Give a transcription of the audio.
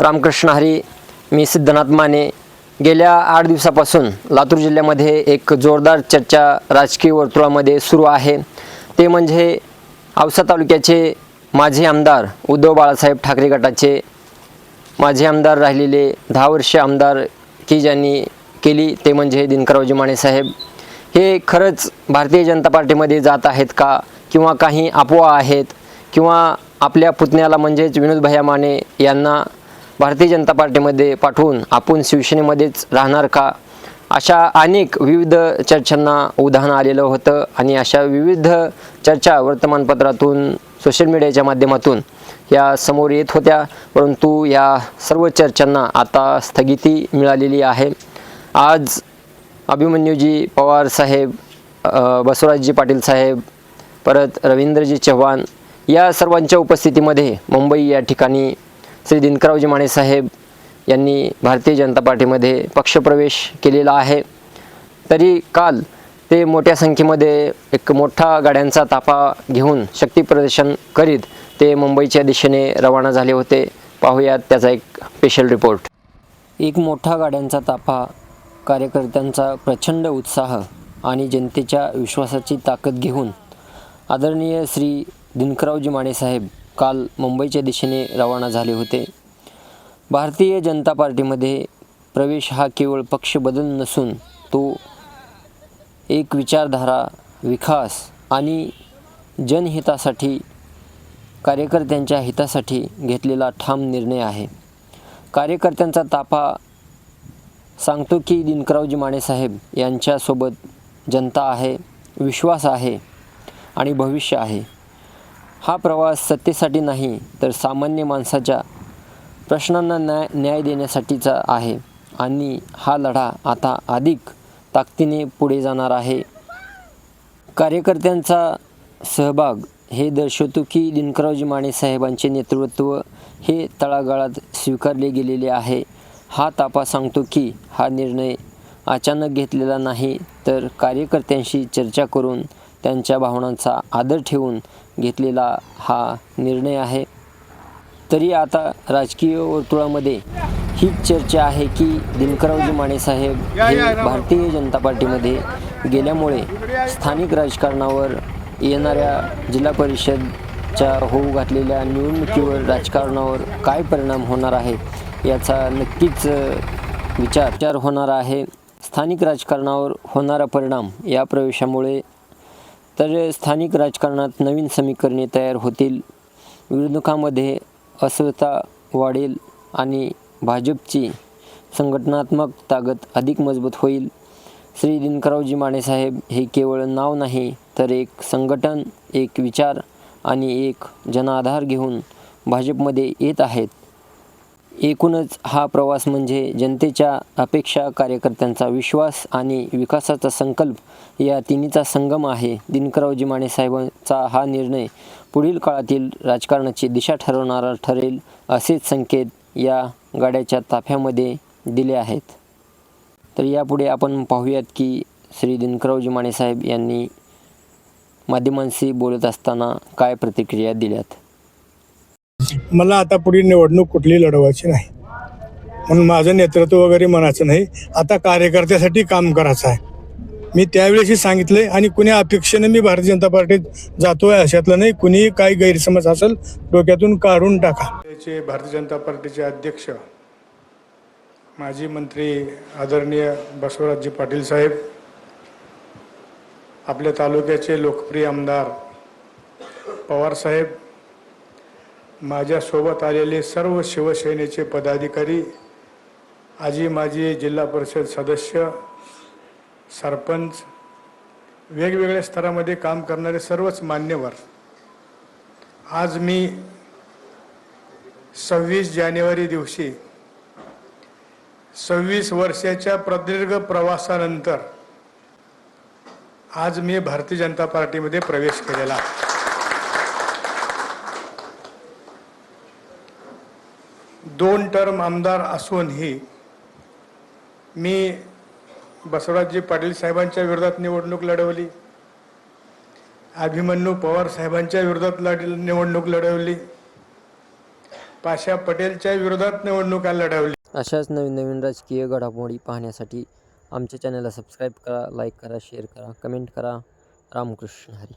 रामकृष्ण हरी मी सिद्धनाथ माने. गेल्या आठ दिवसापासून लातूर जिल्ह्यामध्ये एक जोरदार चर्चा राजकीय वर्तुळामध्ये सुरू आहे. ते म्हणजे औसा तालुक्याचे माजी आमदार उद्धव बाळासाहेब ठाकरे गटाचे माजी आमदार राहिलेले दहा वर्ष आमदार की ज्यांनी केली ते म्हणजे दिनकररावजी मानेसाहेब हे खरंच भारतीय जनता पार्टीमध्ये जात आहेत का? किंवा काही अपोआ आहेत? किंवा आपल्या पुतण्याला म्हणजेच विनोदभैया माने यांना भारतीय जनता पार्टीमध्ये पाठवून आपण शिवसेनेमध्येच राहणार का? अशा अनेक विविध चर्चांना उदाहरण आलेलं होतं आणि अशा विविध चर्चा वर्तमानपत्रातून सोशल मीडियाच्या माध्यमातून या समोर येत होत्या. परंतु या सर्व चर्चांना आता स्थगिती मिळालेली आहे. आज अभिमन्यूजी पवार साहेब बसवराजजी पाटील साहेब परत रवींद्रजी चव्हाण या सर्वांच्या उपस्थितीमध्ये मुंबई या ठिकाणी श्री दिनकरावजी माणेसाहेब यांनी भारतीय जनता पार्टीमध्ये पक्षप्रवेश केलेला आहे. तरी काल ते मोठ्या संख्येमध्ये एक मोठा गाड्यांचा ताफा घेऊन शक्ती प्रदर्शन करीत ते मुंबईच्या दिशेने रवाना झाले होते. पाहूयात त्याचा एक स्पेशल रिपोर्ट एक मोठा गाड्यांचा ताफा कार्यकर्त्यांचा प्रचंड उत्साह आणि जनतेच्या विश्वासाची ताकद घेऊन आदरणीय श्री दिनकरावजी माणेसाहेब काल मुंबईच्या दिशेने रवाना झाले होते. भारतीय जनता पार्टीमध्ये प्रवेश हा केवळ पक्ष बदल नसून तो एक विचारधारा विकास आणि जनहितासाठी कार्यकर्त्यांच्या हितासाठी घेतलेला ठाम निर्णय आहे. कार्यकर्त्यांचा ताफा सांगतो की दिनकरावजी माणेसाहेब यांच्यासोबत जनता आहे विश्वास आहे आणि भविष्य आहे. हा प्रवास सत्तेसाठी नाही तर सामान्य माणसाच्या प्रश्नांना न्याय न्याय देण्यासाठीचा आहे. आणि हा लढा आता अधिक ताकदीने पुढे जाणार आहे. कार्यकर्त्यांचा सहभाग हे दर्शवतो की दिनकररावजी माने साहेबांचे नेतृत्व हे तळागाळात स्वीकारले गेलेले आहे. हा तापा सांगतो की हा निर्णय अचानक घेतलेला नाही तर कार्यकर्त्यांशी चर्चा करून त्यांच्या भावनांचा आदर ठेवून घेतलेला हा निर्णय आहे. तरी आता राजकीय वर्तुळामध्ये हीच चर्चा आहे की दिनकररावजी माने साहेब हे भारतीय जनता पार्टीमध्ये गेल्यामुळे स्थानिक राजकारणावर येणाऱ्या जिल्हा परिषदच्या होऊ घातलेल्या निवडणुकीवर राजकारणावर काय परिणाम होणार आहे याचा नक्कीच विचार विचार होणार आहे. स्थानिक राजकारणावर होणारा परिणाम या प्रवेशामुळे तर स्थानिक राजकारणात नवीन समीकरणे तयार होतील. विरोधकामध्ये अस्वस्थता वाढेल आणि भाजपची संघटनात्मक ताकद अधिक मजबूत होईल. श्री दिनकरावजी मानेसाहेब हे केवळ नाव नाही तर एक संघटन एक विचार आणि एक जनाधार घेऊन भाजपमध्ये येत आहेत. एकूणच हा प्रवास म्हणजे जनतेच्या अपेक्षा कार्यकर्त्यांचा विश्वास आणि विकासाचा संकल्प या तिन्हीचा संगम आहे. दिनकररावजी माने साहेबांचा हा निर्णय पुढील काळातील राजकारणाची दिशा ठरवणारा ठरेल असेच संकेत या गाड्याच्या ताफ्यामध्ये दिले आहेत. तर यापुढे आपण पाहूयात की श्री दिनकररावजी माने साहेब यांनी माध्यमांशी बोलत असताना काय प्रतिक्रिया दिल्यात? मला आता पुढील निवडणूक कुठली लढवायची नाही. म्हणून माझं नेतृत्व वगैरे म्हणायचं नाही. आता कार्यकर्त्यासाठी काम करायचं आहे. मी त्यावेळेसही सांगितलंय आणि कुणी अपेक्षेनं मी भारतीय जनता पार्टीत जातोय अशातलं नाही. कुणीही काही गैरसमज असेल डोक्यातून काढून टाका. त्याचे भारतीय जनता पार्टीचे अध्यक्ष माजी मंत्री आदरणीय बसवराजजी पाटील साहेब आपल्या तालुक्याचे लोकप्रिय आमदार पवार साहेब माझ्यासोबत आलेले सर्व शिवसेनेचे पदाधिकारी आजी माजी जिल्हा परिषद सदस्य सरपंच वेगवेगळ्या स्तरामध्ये काम करणारे सर्वच मान्यवर. आज मी सव्वीस जानेवारी दिवशी सव्वीस वर्षाच्या प्रदीर्घ प्रवासानंतर आज मी भारतीय जनता पार्टीमध्ये प्रवेश केलेला दोन टर्म आमदार असूनही मी बसवराजजी पाटील साहेबांच्या विरोधात निवडणूक लढवली. अभिमन्यू पवार साहेबांच्या विरोधात लढ निवडणूक लढवली. पाशा पटेलच्या विरोधात निवडणुका लढवली. अशाच नवीन नवीन राजकीय घडामोडी पाहण्यासाठी आमच्या चॅनलला सबस्क्राईब करा लाईक करा शेअर करा कमेंट करा. रामकृष्ण हरी.